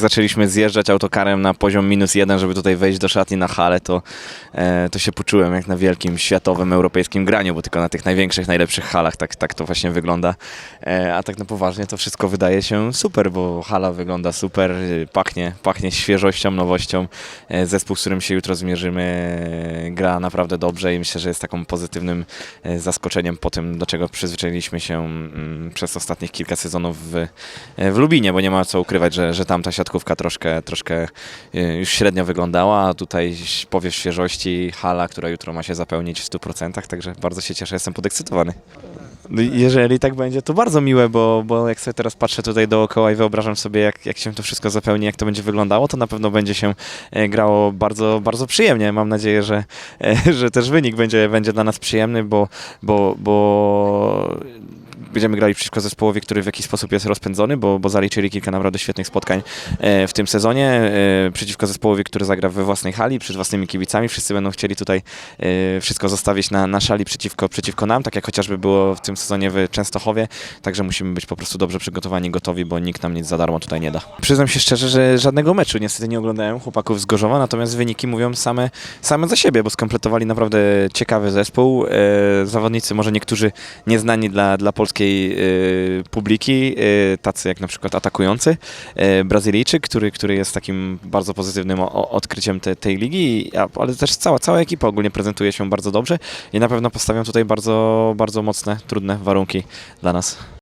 zaczęliśmy zjeżdżać autokarem na poziom minus jeden, żeby tutaj wejść do szatni na halę, to, e, to się poczułem jak na wielkim światowym europejskim graniu, bo tylko na tych największych, najlepszych halach tak, tak to właśnie wygląda. E, a tak na poważnie to wszystko wydaje się super, bo hala wygląda super, pachnie, pachnie świeżością, nowością. E, zespół, z którym się jutro zmierzymy, gra naprawdę dobrze i myślę, że jest taką pozytywnym e, zaskoczeniem po tym, do czego przyzwyczailiśmy się mm, przez ostatnich kilka sezonów w, e, w Lubinie, bo nie ma co ukrywać, że, że tam ta siatkówka troszkę, troszkę e, już średnio wyglądała, a tutaj powiew świeżości, hala, która jutro ma się zapełnić w 100%, także bardzo się cieszę, jestem podekscytowany. No Jeżeli tak będzie, to bardzo miłe, bo, bo jak sobie teraz patrzę tutaj dookoła i wyobrażam sobie, jak, jak się to wszystko zapełni, jak to będzie wyglądało, to na pewno będzie się e, grało bardzo, bardzo przyjemnie. Mam nadzieję, że, e, że też wynik będzie, będzie dla nas przyjemny, bo, bo, bo będziemy grali przeciwko zespołowi, który w jakiś sposób jest rozpędzony, bo, bo zaliczyli kilka naprawdę świetnych spotkań e, w tym sezonie, e, przeciwko zespołowi, który zagra we własnej hali, przed własnymi kibicami. Wszyscy będą chcieli tutaj e, wszystko zostawić na, na szali przeciwko, przeciwko nam, tak jak chociażby było w tym sezonie w Częstochowie, także musimy być po prostu dobrze przygotowani, gotowi, bo nikt nam nic za darmo tutaj nie da. Przyznam się szczerze, że żadnego meczu niestety nie oglądałem chłopaków z Gorzowa, natomiast wyniki mówią same, same za siebie, bo skompletowali naprawdę ciekawy zespół. Zawodnicy, może niektórzy nieznani dla, dla polskiej e, publiki, e, tacy jak na przykład atakujący, e, Brazylijczyk, który, który jest takim bardzo pozytywnym odkryciem te, tej ligi, ale też cała, cała ekipa ogólnie prezentuje się bardzo dobrze i na pewno postawią tutaj bardzo, bardzo mocne, trudne warunki dla nas.